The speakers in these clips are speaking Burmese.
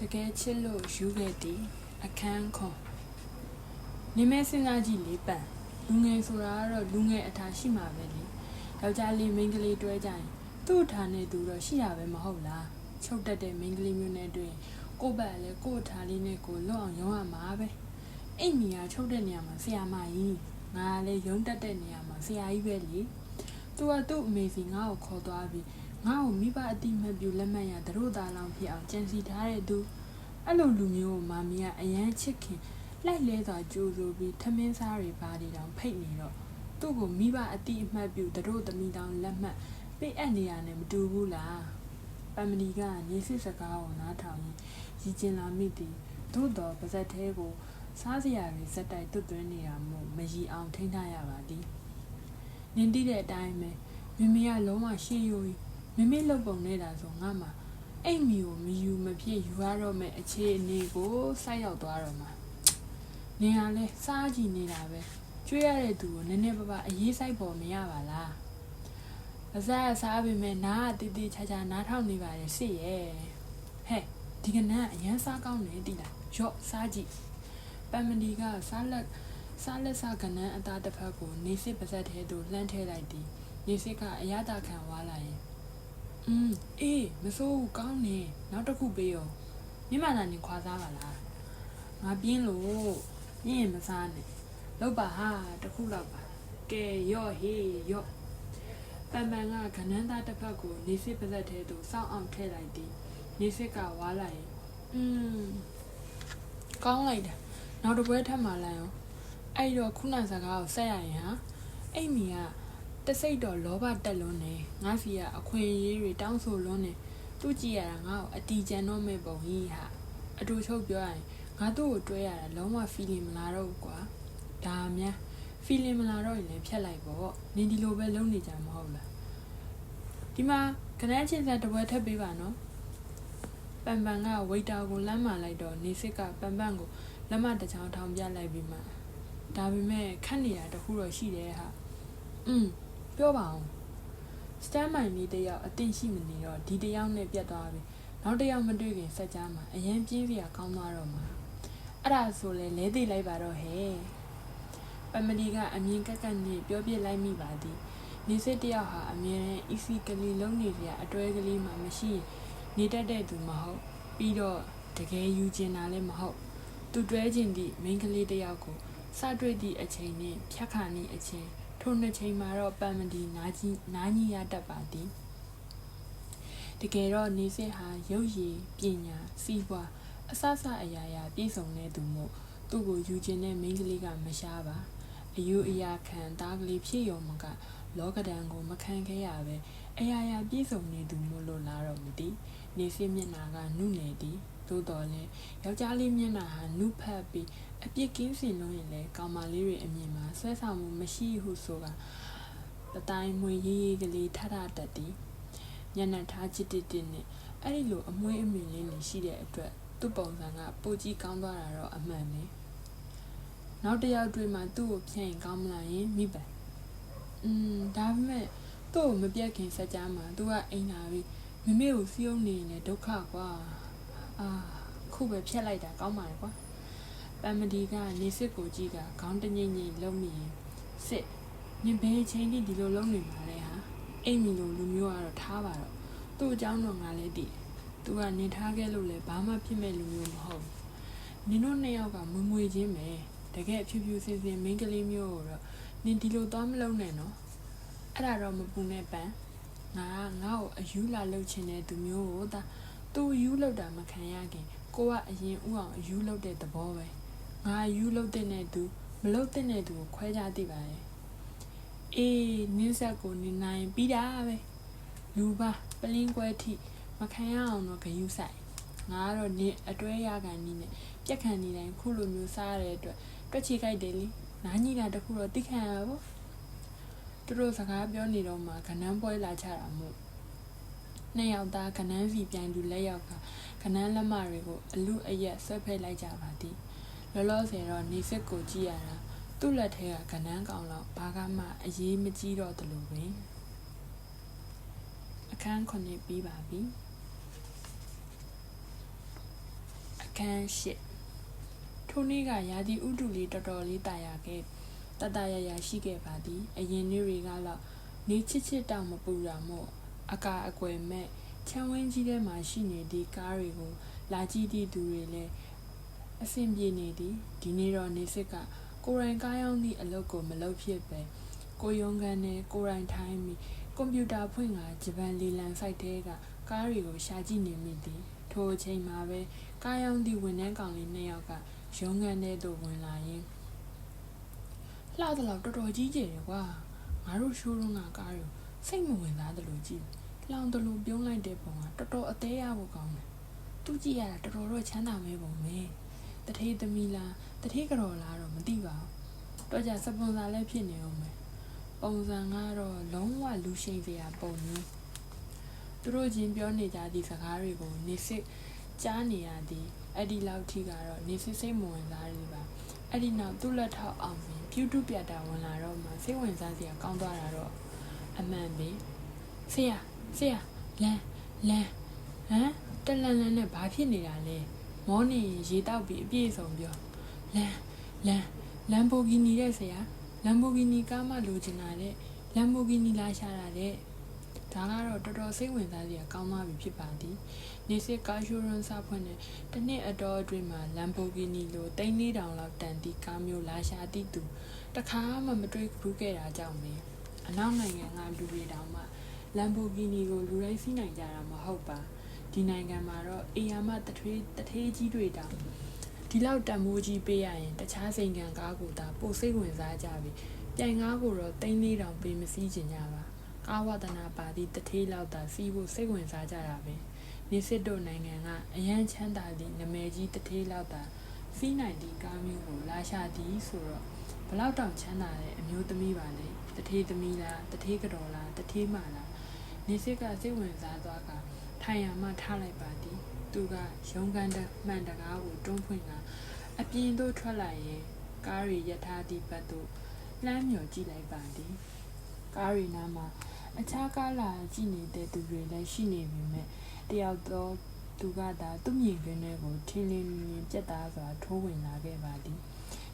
တကယ်ချစ်လို့ယူခဲ့သည်အခန်းခွန်နေမဲစဉ်းစားကြည့်လေပန်လူငယ်ဆိုတာကတော့လူငယ်အထာရှိမှာပဲလေယောက်ျားလေးမိန်းကလေးတွဲကြရင်သူ့အထာနဲ့သူတော့ရှိရပဲမဟုတ်လားချုပ်တက်တဲ့မိန်းကလေးမျိုးနဲ့တွေ့ရင်ကိုယ့်ဘက်လည်းကိုယ့်အထာလေးနဲ့ကိုယ်လွတ်အောင်ရုံးရမှာပဲအိမ်မီကချုပ်တဲ့နေရာမှာဆရာမကြီးငါကလည်းရုံးတက်တဲ့နေရာမှာဆရာကြီးပဲလေသူကသူ့အမေစီငါ့ကိုခေါ်သွားပြီး ငါ့ကိုမိဘအတိမတ်ပြူလက်မှတ်ရသတို့သားလောင်ဖြစ်အောင်ကြံစီထားတဲ့သူအဲ့လိုလူမျိုးကိုမာမီကအရန်ချစ်ခင်လိုက်လဲစွာကြိုးဆိုပြီးထမင်းစားတွေပါတွေတောင်ဖိတ်နေတော့သူ့ကိုမိဘအတိအမှတ်ပြူသတို့သမီးတောင်လက်မှတ်ပေးအပ်နေရနဲ့မတူဘူးလားပမ္မဏီကနေစစ်စကားကိုနားထောင်ရင်ရည်ကျင်လာမိသည်သို့တော်ပါဇက်သေးကိုစားစရာတွေစက်တိုက်တွတ်သွင်းနေတာမို့မရီအောင်ထိန်းထားရပါသည်နင်းတိတဲ့အတိုင်းပဲမမေကလုံးဝရှေ့ရိုးကြီး မမေလှုပ်ပုံနေတာဆိုငါမှအိမ်မီကိုမယူမဖြစ်ယူရတော့မဲ့အခြေအနေကိုစိုက်ရောက်သွားတော့မှာနေရလဲစားကြည့်နေတာပဲကျွေးရတဲ့သူကိုနည်းနည်းပါးပါးအေးစိုက်ပေါ်မရပါလားအစားအစားပေမဲ့နားကတီးတီးချာချာနားထောင်နေပါရဲ့စစ်ရဲ့ဟဲ့ဒီကနန်းအရန်စားကောင်းတယ်တိလားရော့စားကြည့်ပမ်မဒီကစားလက်စားလက်စားကနန်းအသားတစ်ဖက်ကိုနေစစ်ပါဇက်ထဲသို့လှမ်းထည့်လိုက်သည်နေစစ်ကအရသာခံဝါလာရင် อืมအေးမစိုးဘူးကောင်းနေနောက်တစ်ခုပေးရောမြမနာနေခွာစားပါလားငါပြင်းလို့ပြင်းရင်မစားနဲ့လောက်ပါဟာတစ်ခုလောက်ပါကဲရော့ဟေးရော့ပန်ပန်ကကနန်းသားတစ်ဖက်ကိုနေစစ်ပါဇက်ထဲသို့စောင့်အောင်ထည့်လိုက်သည်နေစစ်ကဝါလာရင်อืมကောင်းလိုက်တာနောက်တစ်ပွဲထပ်မှလာရောအဲ့တော့ခုနစကားကိုဆက်ရရင်ဟာအိတ်မီက တစိတ်တော့လောဘတက်လွန်းနေငါစီကအခွင့်အရေးတွေတောင်းဆိုလွန်းနေသူကြည့်ရတာငါ့ကိုအတီးကျန်တော့မဲ့ပုံကြီးဟာအတူချုပ်ပြောရရင်ငါသူ့ကိုတွဲရတာလုံးဝ feeling မလာတော့ဘူးကွာဒါများ feeling မလာတော့ရင်လည်းဖြတ်လိုက်ပေါ့နင်ဒီလိုပဲလုပ်နေကြမဟုတ်လားဒီမှာခဏချင်းစားတပွဲထပ်ပေးပါနော်ပန်ပန်ကဝိတ်တာကိုလမ်းမာလိုက်တော့နေစစ်ကပန်ပန်ကိုလက်မတစ်ချောင်းထောင်ပြလိုက်ပြီးမှဒါပေမဲ့ခက်နေတာတခုတော့ရှိတယ်ဟာอืม ပြောပါအောင်စတန်မိုင်လေးတယောက်အတင်ရှိမနေတော့ဒီတယောက်နဲ့ပြတ်သွားပြီနောက်တယောက်မတွေ့ခင်ဆက်ကြမှာအရင်ပြင်းစရာကောင်းသွားတော့မှာအဲ့ဒါဆိုလဲလဲသိလိုက်ပါတော့ဟဲ့ပမလီကအမြင်ကက်ကက်နဲ့ပြောပြလိုက်မိပါသည်နေစစ်တယောက်ဟာအမြဲတမ်း easy ကလေးလုံးနေကြအတွဲကလေးမှမရှိရင်နေတတ်တဲ့သူမဟုတ်ပြီးတော့တကယ်ယူကျင်တာလည်းမဟုတ်သူတွဲခြင်းသည့်မိန်းကလေးတယောက်ကိုစတွေ့သည့်အချိန်နဲ့ဖြတ်ခါနည်းအချိန် ထိုနှစ်ချိန်မှာတော့ပန်မဒီနာကြီးနာကြီးရတတ်ပါသည်တကယ်တော့နေစစ်ဟာရုပ်ရည်ပညာစီးပွားအဆဆအရာရာပြည့်စုံတဲ့သူမို့သူ့ကိုယူခြင်းတဲ့မိန်းကလေးကမရှားပါအယူအရာခံသားကလေးဖြစ်ရုံမကလောကဒဏ်ကိုမခံခဲ့ရပဲအရာရာပြည့်စုံနေသူမို့လို့လာတော့မသိနေစစ်မျက်နာကနုနယ်သည် သို့တော်လည်းယောက်ျားလေးမျက်နှာဟာနုဖတ်ပြီးအပြစ်ကင်းစင်လို့ရင်လည်းကောင်မလေးတွေအမြင်မှာဆွဲဆောင်မှုမရှိဟုဆိုကပတိုင်းမွေရေးရေးကလေးထထတက်သည်ညနေထားချစ်တစ်တစ်နဲ့အဲ့ဒီလိုအမွေးအမြင်လေးတွေရှိတဲ့အတွက်သူ့ပုံစံကပိုကြီးကောင်းသွားတာတော့အမှန်ပဲနောက်တစ်ယောက်တွေ့မှသူ့ကိုဖြန့်ရင်ကောင်းမလားယင်မိပါอืมဒါပေမဲ့သူ့ကိုမပြတ်ခင်ဆက်ကြမှာသူကအိမ်လာပြီးမမေကိုစီးအောင်နေရင်လည်းဒုက္ခကွာ အာခုပဲဖြတ်လိုက်တာကောင်းပါလေကွာပမ်မဒီကနေစစ်ကိုကြည့်ကခေါင်းတငိမ့်ငိမ့်လုံးမိရင်စစ်ညဘဲချင်းတိဒီလိုလုံးနေမှာလဲဟာအိမ်မီလိုလူမျိုးကတော့ထားပါတော့သူ့အကြောင်းတော့ငါလည်းတည်သူကနေထားခဲ့လို့လည်းဘာမှဖြစ်မဲ့လူမျိုးမဟုတ်နင်တို့နှစ်ယောက်ကမွေမွေချင်းပဲတကယ်ဖြူဖြူစင်စင်မိန်းကလေးမျိုးကိုတော့နင်ဒီလိုသွားမလုံးနဲ့နော်အဲ့ဒါတော့မပူနဲ့ပန်းငါငါ့ကိုအယူလာလှုပ်ချင်တဲ့သူမျိုးကိုဒါ သူယူလှုပ်တာမခံရခင်ကိုကအရင်ဥအောင်အယူလှုပ်တဲ့သဘောပဲငါယူလှုပ်တဲ့သူမလှုပ်တဲ့သူကိုခွဲခြားသိပါရဲ့အေးနင်းဆက်ကိုနေနိုင်ပြီးတာပဲလူပါပလင်းကွဲထိမခံရအောင်တော့ဂယူးဆိုင်ငါကတော့နင်းအတွဲရကန်နီးနဲ့ပြက်ခံနေတိုင်းခုလိုမျိုးစားရတဲ့အတွက်တွက်ချီခိုက်တယ်လीနားညီတာတခုတော့တိခံရပါဘောသူတို့စကားပြောနေတော့မှခနန်းပွဲလာချတာမို့ နှစ်ယောက်သားခနန်းစီပြန်လူလက်ယောက်ကခနန်းလက်မတွေကိုအလူအရက်ဆွဲဖက်လိုက်ကြပါသည်လောလောဆယ်တော့နေစစ်ကိုကြည့်ရတာသူ့လက်ထဲကခနန်းကောင်လောက်ဘာကမှအရေးမကြီးတော့တယ်လို့ပဲအခန်းခုနှစ်ပြီးပါပြီအခန်း၈ထိုနေ့ကရာသီဥတုလေးတော်တော်လေးတာယာခဲ့တတရရရှိခဲ့ပါသည် အရင်နေ့တွေကလောက်နေချစ်ချစ်တောင်မပူတာမို့ အကာအကွယ်မဲ့ချမ်းဝင်းကြီးထဲမှာရှိနေသည့်ကားတွေကိုလာကြည့်သည့်သူတွေလည်းအဆင်ပြေနေသည်ဒီနေ့တော့နေစစ်ကကိုယ်တိုင်ကားရောက်သည့်အလုပ်ကိုမလုပ်ဖြစ်ပဲကိုယုံကန်နဲ့ကိုယ်တိုင်ထိုင်းပြီးကွန်ပျူတာဖွင့်ကဂျပန်လီလန်ဆိုက်တဲကကားတွေကိုရှာကြည့်နေမိသည်ထိုအချိန်မှာပဲကားရောက်သည့်ဝန်ထမ်းကောင်လေးနှစ်ယောက်ကရုံးခန်းထဲသို့ဝင်လာရင်းလှသလောက်တော်တော်ကြီးကျယ်တယ်ကွာငါတို့ရှိုးရုံးကကားတွေကိုစိတ်မဝင်စားသလိုကြည့် လောင်တလူပြုံးလိုက်တဲ့ပုံကတော်တော်အသေးရဖို့ကောင်းတယ်သူကြည့်ရတာတော်တော်တော့ချမ်းသာမဲပုံပဲတထေးသမီးလားတထေးကတော်လားတော့မသိပါဘူးတော့ကြစပွန်ဆာလည်းဖြစ်နေအောင်မယ်ပုံစံကတော့လုံးဝလူရှိန်စရာပုံမျိုးသူတို့ချင်းပြောနေကြသည့်စကားတွေကိုနေစစ်ကြားနေရသည်အဲ့ဒီလောက်ထိကတော့နေစစ်စိတ်မဝင်စားရပါအဲ့ဒီနောက်သူ့လက်ထောက်အောင်ပြီးဖြူတုပြတာဝင်လာတော့မှစိတ်ဝင်စားစရာကောင်းသွားတာတော့အမှန်ပဲဆရာ ဆရာလန်လန်ဟမ်တလန်လန်နဲ့ဘာဖြစ်နေတာလဲမောနေရင်ရေတောက်ပြီးအပြည့်စုံပြောလန်လန်လမ်ဘိုဂီနီတဲ့ဆရာလမ်ဘိုဂီနီကားမှလိုချင်တာတဲ့လမ်ဘိုဂီနီလာရှာတာတဲ့ဒါကတော့တော်တော်စိတ်ဝင်စားစရာကောင်းသွားပြီဖြစ်ပါသည်နေစစ်ကားရှိုးရွန်းစားဖွင့်တဲ့တစ်နှစ်အတော်အတွင်းမှာလမ်ဘိုဂီနီလိုတိန်းလေးတောင်လောက်တန်သည့်ကားမျိုးလာရှာသည့်သူတခါမှမတွေ့ဘူးခဲ့တာကြောင့်ပဲအနောက်နိုင်ငံကလူတွေတောင်မှ လမ်ဘိုဂီနီကိုလူတိုင်းစီးနိုင်ကြတာမဟုတ်ပါဒီနိုင်ငံမှာတော့အေယာမတထွေးတထေးကြီးတွေတောင်ဒီလောက်တန်မိုးကြီးပေးရရင်တခြားစိန်ခံကားကိုသာပိုစိတ်ဝင်စားကြပြီပြိုင်ကားကိုတော့တိန်းလေးတောင်ပေးမစည်းကျင်ကြပါကားဝဒနာပါသည့်တထေးလောက်သာစီးဖို့စိတ်ဝင်စားကြတာပဲနေစစ်တို့နိုင်ငံကအရန်ချမ်းသာသည့်နမဲကြီးတထေးလောက်သာစီးနိုင်သည့်ကားမျိုးကိုလာရှာသည်ဆိုတော့ဘလောက်တောင်ချမ်းသာတဲ့အမျိုးသမီးပါလေတထေးသမီးလားတထေးကတော်လားတထေးမလား နေစစ်ကစိတ်ဝင်စားသွားကထိုင်ရမှထားလိုက်ပါသည် သူကရုံးကန်တမှန်တကားကိုတွန်းဖွင့်လာအပြင်သို့ထွက်လာရင်ကားရီရထားသည့်ဘက်သို့လှမ်းမြော်ကြည့်လိုက်ပါသည်ကားရီနားမှာအခြားကားလာကြည့်နေတဲ့သူတွေလည်းရှိနေပေမဲ့တယောက်တော့သူကသာသူ့မြင်ကွင်းတွေကိုထင်းလင်းလင်းပြက်သားစွာထိုးဝင်လာခဲ့ပါသည်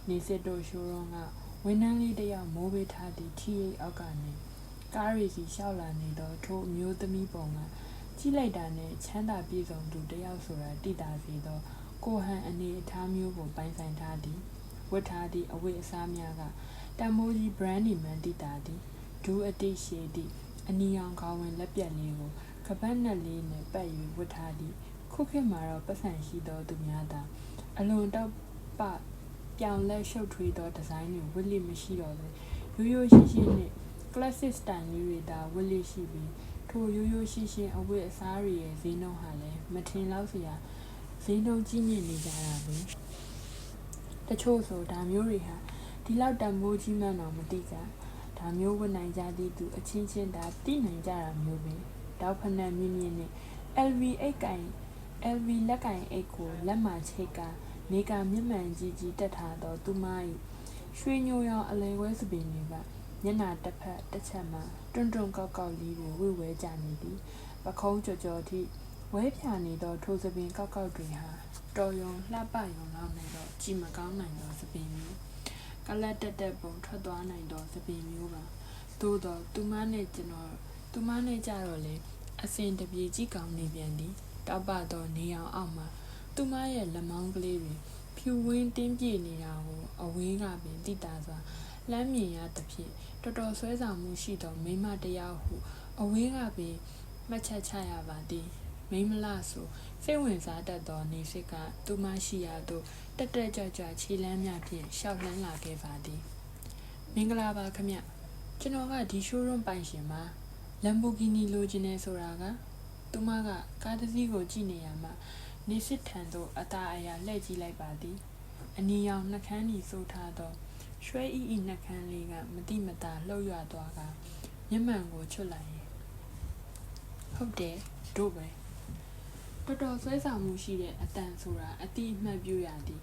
နေစစ်တို့ရှိုးရုံးကဝန်ထမ်းလေးတယောက်မိုးပေးထားသည့်ထီရိပ်အောက်ကနေ ကားရီစီလျှောက်လာနေတော့ထိုအမျိုးသမီးပုံကကြီးလိုက်တာနဲ့ချမ်းသာပြည့်စုံသူတယောက်ဆိုတာတိတာစီတော့ကိုဟန်အနေအထားမျိုးကိုပိုင်ဆိုင်ထားသည်ဝတ်ထားသည့်အဝတ်အစားများကတန်မိုးကြီး brand နေမှန်တိတာသည်ဒူးအတိတ်ရှည်သည့်အနီရောင်ခေါင်းဝင်လက်ပြက်လေးကိုကပတ်နက်လေးနဲ့ပတ်၍ဝတ်ထားသည်ခုခေတ်မှာတော့ပတ်စံရှိသောသူများသာအလွန်တော့ပပြောင်လဲရှုပ်ထွေးသောဒီဇိုင်းတွေဝတ်လိမရှိတော့ပဲရိုးရိုးရှင်းရှင်းနဲ့ classic style လေးတွေသာဝတ်လိရှိပြီးထိုရိုးရိုးရှင်းရှင်းအဝတ်အစားတွေရဲ့ဈေးနှုန်းဟာလည်းမထင်လောက်စရာဈေးနှုန်းကြီးမြင့်နေကြတာပဲတချို့ဆိုဒါမျိုးတွေဟာဒီလောက်တန်မိုးကြီးမှန်းတော့မသိကြဒါမျိုးဝတ်နိုင်ကြသည့်သူအချင်းချင်းသာသိနိုင်ကြတာမျိုးပဲတောက်ဖက်နှက်မြင့်မြင့်နဲ့ LV အိတ်ကင် LV လက်ကင်အိတ်ကိုလက်မှချိတ်ကနေကမျက်မှန်ကြီးကြီးတက်ထားသောသူမ၏ရွှေညိုရောင်အလဲဝဲစပင်တွေက မျက်နှာတစ်ဖက်တစ်ချက်မှတွန့်တွန့်ကောက်ကောက်လေးတွေဝှေ့ဝဲကြနေသည်ပခုံးကြော်ကြော်ထိဝဲဖြာနေသောထိုစပင်ကောက်ကောက်တွေဟာတော်ယုံလှပယုံလောက်နေတော့ကြည်မကောင်းနိုင်သောစပင်မျိုးကလတ်တက်တက်ပုံထွက်သွားနိုင်သောစပင်မျိုးပါသို့တော့သူမနဲ့ကျွန်တော်သူမနဲ့ကြတော့လေအစင်တပြေကြီးကောင်းနေပြန်သည်တောက်ပသောနေအောင်အောက်မှာသူမရဲ့လက်မောင်းကလေးတွေဖြူဝင်းတင်းပြေနေတာကိုအဝေးကပင်တိတာစွာလမ်းမြင်ရသဖြင့် တော်တော်ဆွဲဆောင်မှုရှိသောမိမတယောက်ဟု အဝေးကပင်မှတ်ချက်ချရပါသည်မိမလားဆိုစိတ်ဝင်စားတတ်သောနေစစ်ကသူမရှိရသို့တက်တက်ကြွကြွခြေလမ်းများဖြင့်ရှောက်လှမ်းလာခဲ့ပါသည်မင်္ဂလာပါခမကျွန်တော်ကဒီ showroom ပိုင်ရှင်ပါ Lamborghini လိုချင်နေဆိုတာကသူမကကားတစ်စီးကိုကြည့်နေရမှာနေစစ်ထံသို့အသားအရာလှည့်ကြည့်လိုက်ပါသည်အနီရောင်နှကန်းဤဆိုထားသော ရွှဲဤဤနှကန်းလေးကမတိမတာလှုပ်ရွသွားကမျက်မှန်ကိုချွတ်လိုက်ရင်ဟုတ်တယ်တို့ပဲတော်တော်ဆွဲဆောင်မှုရှိတဲ့အတန်ဆိုတာအတိအမှတ်ပြုရသည်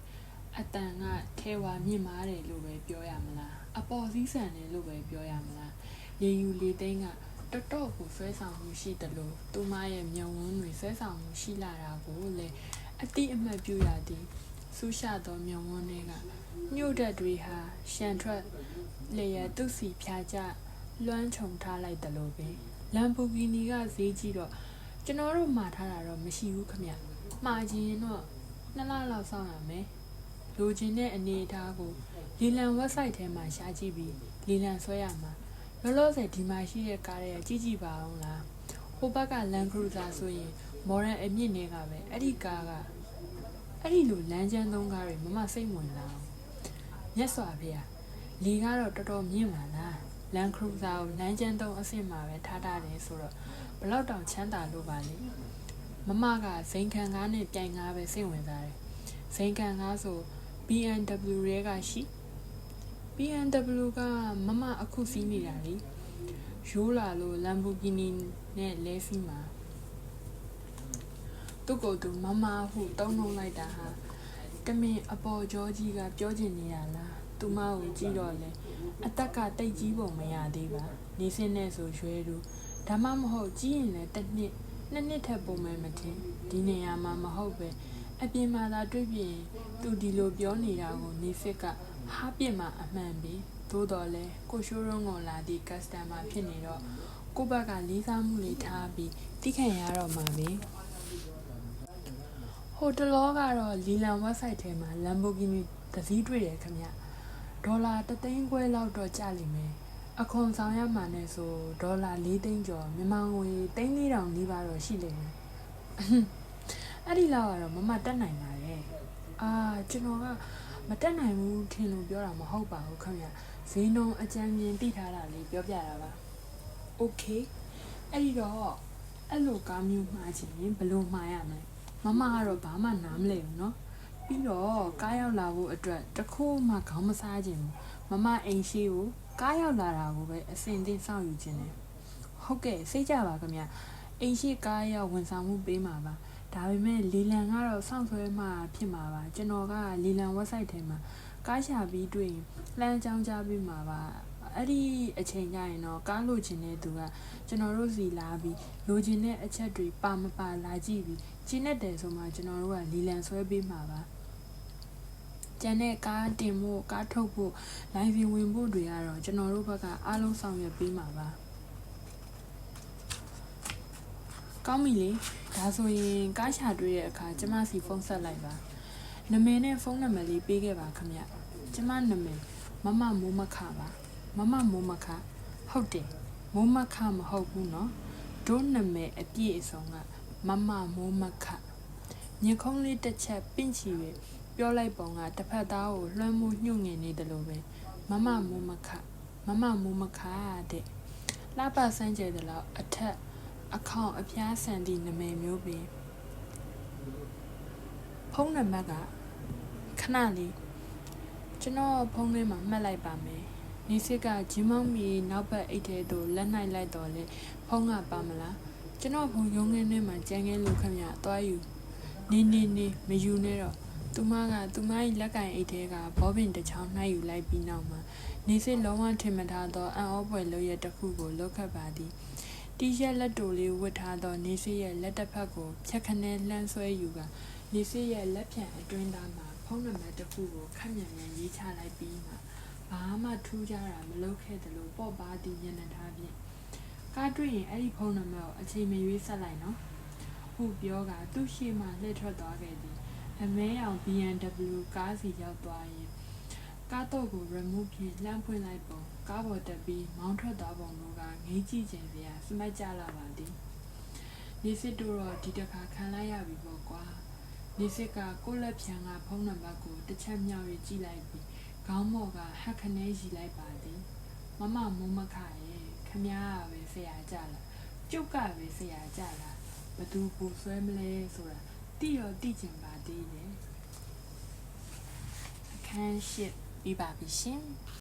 အတန်ကထဲဝါမြင့်မားတယ်လို့ပဲပြောရမလားအပေါ်စည်းဆန်တယ်လို့ပဲပြောရမလားလေယူလေသိန်းကတော်တော်ကိုဆွဲဆောင်မှုရှိတယ်လို့သူမရဲ့မျက်ဝန်းတွေဆွဲဆောင်မှုရှိလာတာကိုလည်းအတိအမှတ်ပြုရသည်ဆူရှသောမြုံဝန်းတွေက ညှို့တက်တွေဟာရှန်ထွက်လျက်သူ့စီဖြာကျ လွှမ်းခြုံထားလိုက်တယ်လို့ပဲလမ်ဘူဂီနီကဈေးကြီးတော့ကျွန်တော်တို့မှာထားတာတော့မရှိဘူးခမမှားခြင်းတော့နှစ်လလောက်စောင့်ရမယ်လိုချင်တဲ့အနေအထားကိုလီလန် website ထဲမှာရှာကြည့်ပြီးလီလန်ဆွဲရမှာလောလောဆယ်ဒီမှာရှိတဲ့ကားတွေကကြည့်ကြည့်ပါအောင်လားဟိုဘက်က Land Cruiser ဆိုရင် modern အမြင့်တွေကပဲအဲ့ဒီကားကအဲ့ဒီလိုလမ်းကျန်းသုံးကားတွေမမစိတ်ဝင်လာအောင် မြတ်စွာဘုရားလီကတော့တော်တော်မြင့်ပါလား Land Cruiser ကိုလမ်းကျန်းသုံးအဆင့်မှာပဲထားထားတယ်ဆိုတော့ဘလောက်တောင်ချမ်းသာလို့ပါလေမမကဇိမ်ခံကားနဲ့ပြိုင်ကားပဲစိတ်ဝင်စားတယ်ဇိမ်ခံကားဆို BMW ရဲကရှိ BMW ကမမအခုစီးနေတာလေရိုးလာလို့ Lamborghini နဲ့လဲစီးမှာသူ့ကိုယ်သူမမဟုတုံးလုံးလိုက်တာဟာ တမင်အပေါ်ကျောကြီးကပြောချင်နေရလားသူမကိုကြည့်တော့လေအသက်ကတိတ်ကြီးပုံမရသေးပါနေစင်းနဲ့ဆိုရွယ်သူဒါမှမဟုတ်ကြီးရင်လည်းတစ်နှစ်နှစ်နှစ်ထက်ပုံမှန်မထင်ဒီနေရာမှာမဟုတ်ပဲအပြင်မှာသာတွေ့ပြင်သူဒီလိုပြောနေတာကိုနေစစ်ကဟားပြစ်မှာအမှန်ပဲသို့တော်လဲကိုရှိုးရုံးကလာသည့် customer ဖြစ်နေတော့ကိုဘက်ကလေးစားမှုလေးထားပြီးတိခံရတော့မှာပဲဟိုတလောကတော့လီလန် website ထဲမှာ Lamborghini တစည်းတွေ့တယ်ခင်ဗျဒေါ်လာ3သိန်းခွဲလောက်တော့ကျလိမ့်မယ်အခွန်ဆောင်ရမှာနဲ့ဆိုဒေါ်လာ4သိန်းကျော်မြန်မာငွေ3400နီးပါးတော့ရှိလိမ့်မယ်အဲ့ဒီလောက်ကတော့မမတက်နိုင်ပါရဲ့အာကျွန်တော်ကမတက်နိုင်ဘူးထင်လို့ပြောတာမဟုတ်ပါဘူးခင်ဗျဈေးနှုန်းအကြမ်းမြင်သိထားတာလေးပြောပြတာပါโอเคအဲ့ဒီတော့အဲ့လိုကားမျိုးမှားချင်ရင်ဘယ်လိုမှားရမလဲ မမကတော့ဘာမှနားမလဲဘူးเนาะပြီးတော့ကားရောက်လာဖို့အတွက်တခိုးမှခေါင်းမစားခြင်းဘူးမမအိမ်ရှိကိုကားရောက်လာတာကိုပဲအစင်သင့်စောင့်ယူခြင်းတယ်ဟုတ်ကဲ့စိတ်ကြပါခင်ဗျအိမ်ရှိကားရောက်ဝန်ဆောင်မှုပေးမှာပါဒါပေမဲ့လီလန်ကတော့စောင့်ဆွဲမှဖြစ်မှာပါကျွန်တော်ကလီလန် website ထဲမှာကားရှာပြီးတွေ့ရင်လှမ်းကြောင်းကြပြီးမှာပါအဲ့ဒီအချိန်ကျရင်တော့ကားလိုချင်တဲ့သူကကျွန်တော်တို့စီလာပြီးလိုချင်တဲ့အချက်တွေပါမပါလာကြည့်ပြီး ကျင်းတဲ့ဆိုမှကျွန်တော်တို့ကလီလန်ဆွဲပေးမှာပါကျန်တဲ့ကားတင်ဖို့ကားထုတ်ဖို့ live ဝင်ဖို့တွေကတော့ကျွန်တော်တို့ဘက်ကအားလုံးဆောင်ရွက်ပေးမှာပါကောင်းပြီလေဒါဆိုရင်ကားရှာတွေ့တဲ့အခါကျမစီဖုန်းဆက်လိုက်ပါနာမည်နဲ့ဖုန်းနံပါတ်လေးပေးခဲ့ပါခင်ဗျကျမနာမည်မမမိုးမခပါမမမိုးမခဟုတ်တယ်မိုးမခမဟုတ်ဘူးเนาะတို့နာမည်အပြည့်အစုံက မမမိုးမခညခုံးလေးတစ်ချက်ပင့်ချီပဲပြောလိုက်ပုံကတစ်ဖက်သားကိုလွှမ်းမိုးညှို့ငင်နေတယ်လို့ပဲမမမိုးမခမမမိုးမခတဲ့လှပစမ်းကြဲတယ်လို့အထက်အခေါင်အပြားဆန်သည့်နာမည်မျိုးပင်ဖုန်းနံပါတ်ကခဏလေးကျွန်တော်ဖုန်းထဲမှာမှတ်လိုက်ပါမယ်နေစစ်ကဂျင်းမောင်းမီနောက်ဘက်အိတ်ထဲသို့လက်နိုင်လိုက်တော့လေဖုန်းကပါမလား ကျွန်တော်ဖုန်းရုံးခင်းထဲမှာကြမ်းခဲလို့ခမရသွားယူနေနေနေမယူနဲ့တော့သူမကသူမ၏လက်ကင်အိတ်ထဲကဘောပင်တစ်ချောင်းနှိုက်ယူလိုက်ပြီးနောက်မှာနေစစ်လုံးဝထင်မှတ်ထားသောအံ့ဩဖွယ်လုပ်ရတစ်ခုကိုလောက်ခတ်ပါသည်တီရှက်လက်တိုလေးဝတ်ထားသောနေစစ်ရဲ့လက်တစ်ဖက်ကိုဖြတ်ခနဲလှမ်းဆွဲယူကနေစစ်ရဲ့လက်ဖြံအတွင်းသားမှာဖုန်းနံပါတ်တစ်ခုကိုခက်မြန်မြန်ရေးချလိုက်ပြီးမှဘာမှထူးခြားတာမလုပ်ခဲ့သလိုပေါ့ပါသည့်ညနေသားဖြင့် ကားတွေ့ရင်အဲ့ဒီဖုန်းနံပါတ်ကိုအချိန်မရွေးဆက်လိုက်နော်ဟုပြောကသူ့ရှေ့မှလှည့်ထွက်သွားခဲ့သည်အမဲအောင် BMW ကားစီရောက်သွားရင်ကားတော့ကို remove ဖြင့်လှမ်းဖွင့်လိုက်ပုံကားပေါ်တက်ပြီးမောင်းထွက်သွားပုံတို့ကငေးကြည့်ခြင်းစရာစမတ်ကြလာပါသည်နေစစ်တို့တော့ဒီတစ်ခါခံလိုက်ရပြီပေါ့ကွာနေစစ်ကကိုယ့်လက်ဖြံကဖုန်းနံပါတ်ကိုတစ်ချက်မြောက်ရကြည့်လိုက်ပြီးခေါင်းမော့ကဟက်ခနဲရီလိုက်ပါသည်မမမုံမခရဲ့ ခမည်းကပဲဆရာကြလားကျုပ်ကပဲဆရာကြလားဘသူပူဆွဲမလဲဆိုတာတိတော့တိကျင်ပါသေးတယ်အခန်းရှစ်ပြီးပါပြီရှင်